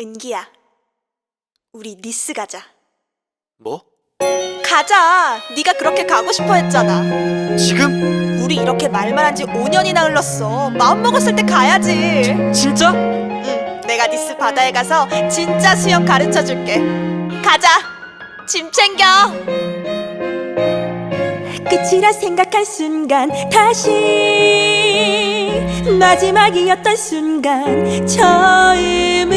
은기야, 우리 니스 가자. 뭐? 가자. 네가 그렇게 가고 싶어 했잖아. 지금? 우리 이렇게 말만 한 지 5년이나 흘렀어. 마음 먹었을 때 가야지. 진짜? 응, 내가 니스 바다에 가서 진짜 수영 가르쳐 줄게. 가자. 짐 챙겨. 끝이라 생각한 순간 다시 마지막이었던 순간 처음으로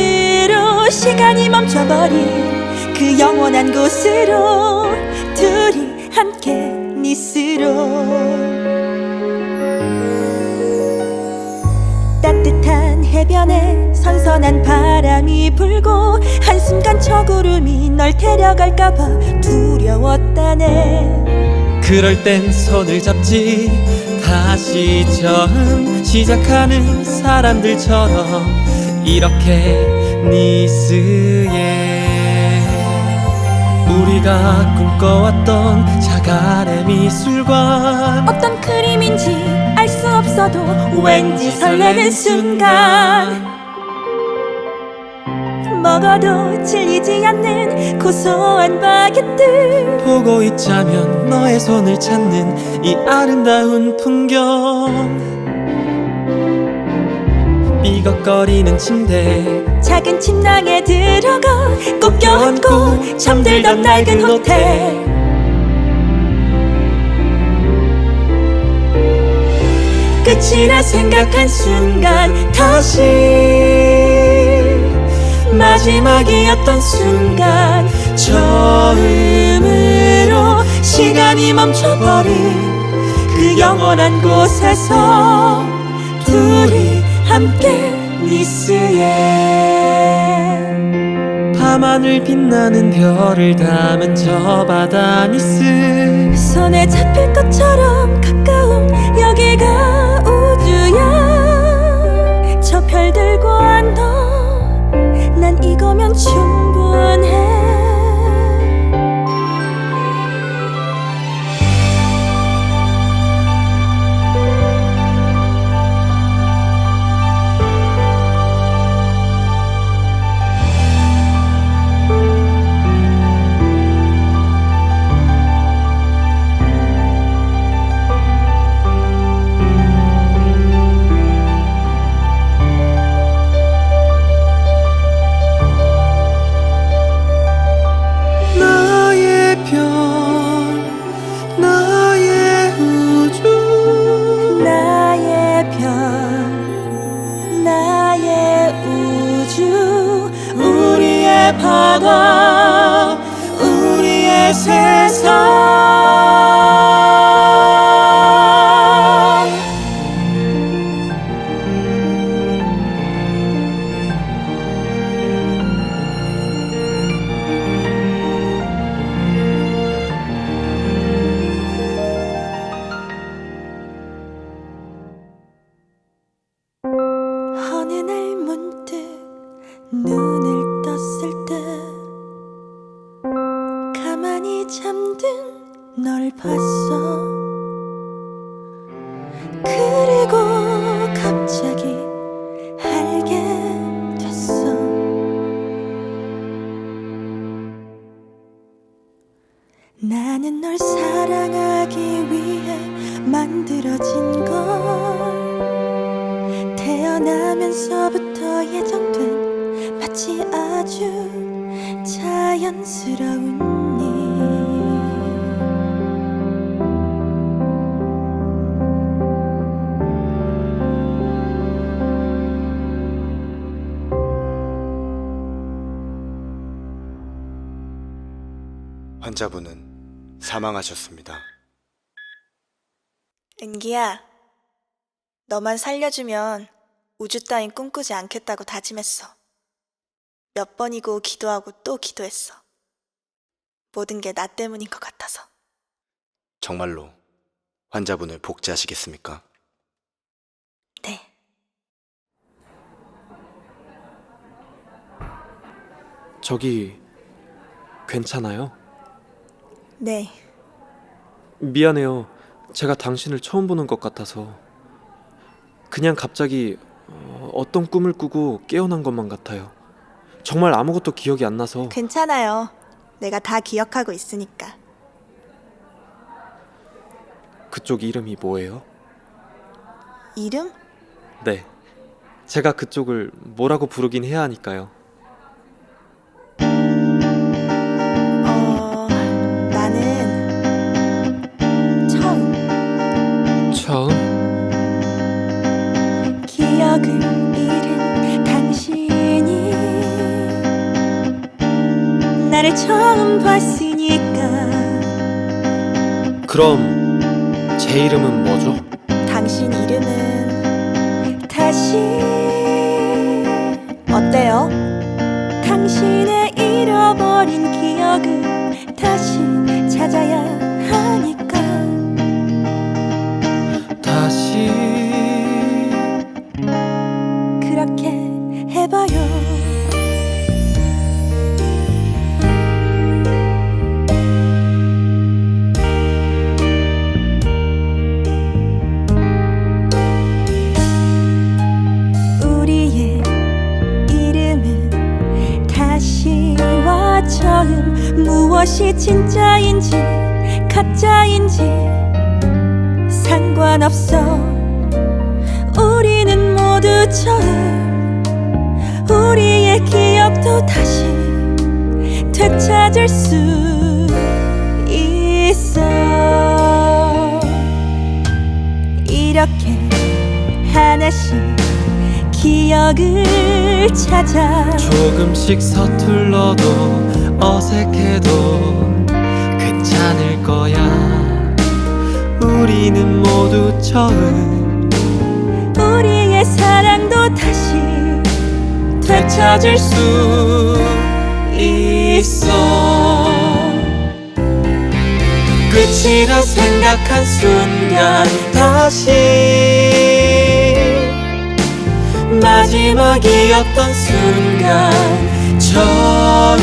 시간이 멈춰버린 그 영원한 곳으로 둘이 함께 니스로 따뜻한 해변에 선선한 바람이 불고 한순간 저 구름이 널 데려갈까봐 두려웠다네. 그럴 땐 손을 잡지 다시 처음 시작하는 사람들처럼 이렇게 니스에 우리가 꿈꿔왔던 자갈의 미술관. 어떤 그림인지 알 수 없어도 왠지 설레는 순간 먹어도 질리지 않는 고소한 바게트. 보고 있자면 너의 손을 찾는 이 아름다운 풍경. 삐걱거리는 침대. 작은 침낭에 들어가 꼭 껴안고 잠들던 낡은 호텔. 끝이라 생각한 순간 다시 마지막이었던 순간 처음으로 시간이 멈춰버린 그 영원한 곳에서 둘이 함께 니스에 밤하늘 빛나는 별을 담은 저 바다 니스 손에 잡힐 것처럼 가까운 여기가 바다 우리의 세 잠든 널 봤어. 그리고 갑자기 알게 됐어. 나는 널 사랑하기 위해 만들어진 걸. 태어나면서부터 예정된 마치 아주 자연스러운 일 환자분은 사망하셨습니다. 은기야, 너만 살려주면 우주 따윈 꿈꾸지 않겠다고 다짐했어. 몇 번이고 기도하고 또 기도했어. 모든 게 나 때문인 것 같아서. 정말로 환자분을 복제하시겠습니까? 네. 저기 괜찮아요? 네. 미안해요. 제가 당신을 처음 보는 것 같아서 그냥 갑자기 어, 어떤 꿈을 꾸고 깨어난 것만 같아요. 정말 아무것도 기억이 안 나서 괜찮아요. 내가 다 기억하고 있으니까. 그쪽 이름이 뭐예요? 이름? 네. 제가 그쪽을 뭐라고 부르긴 해야 하니까요. 나를 처음 봤으니까 그럼 제 이름은 뭐죠? 당신 이름은 다시 어때요? 당신의 잃어버린 기억을 다시 찾아야 진짜인지 가짜인지 상관없어. 우리는 모두 처음 우리의 기억도 다시 되찾을 수 있어. 이렇게 하나씩 기억을 찾아 조금씩 서툴러도 어색해도 괜찮을 거야. 우리는 모두 처음 우리의 사랑도 다시 되찾을 수 있어. 끝이라 생각한 순간 다시 마지막이었던 순간 처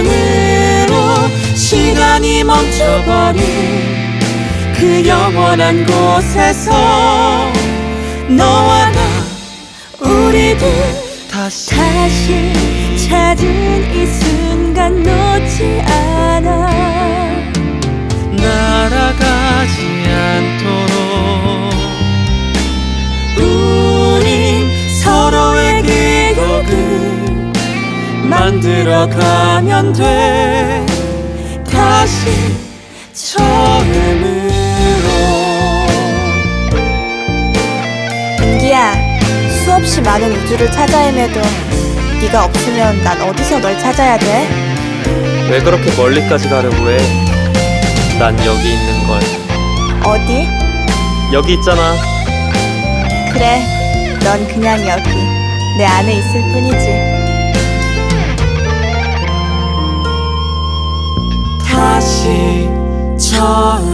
음으로 시간이 멈춰버린 그 영원한 곳에서 너와 나 우리들 다시 다시 찾은 이 순간 놓지 않아. 날아가지 않도록 만들어 가면 돼 다시 처음으로 은기야 수없이 많은 우주를 찾아 헤매도 네가 없으면 난 어디서 널 찾아야 돼? 왜 그렇게 멀리까지 가려고 해? 난 여기 있는 걸 어디? 여기 있잖아 그래 넌 그냥 여기 내 안에 있을 뿐이지 heart.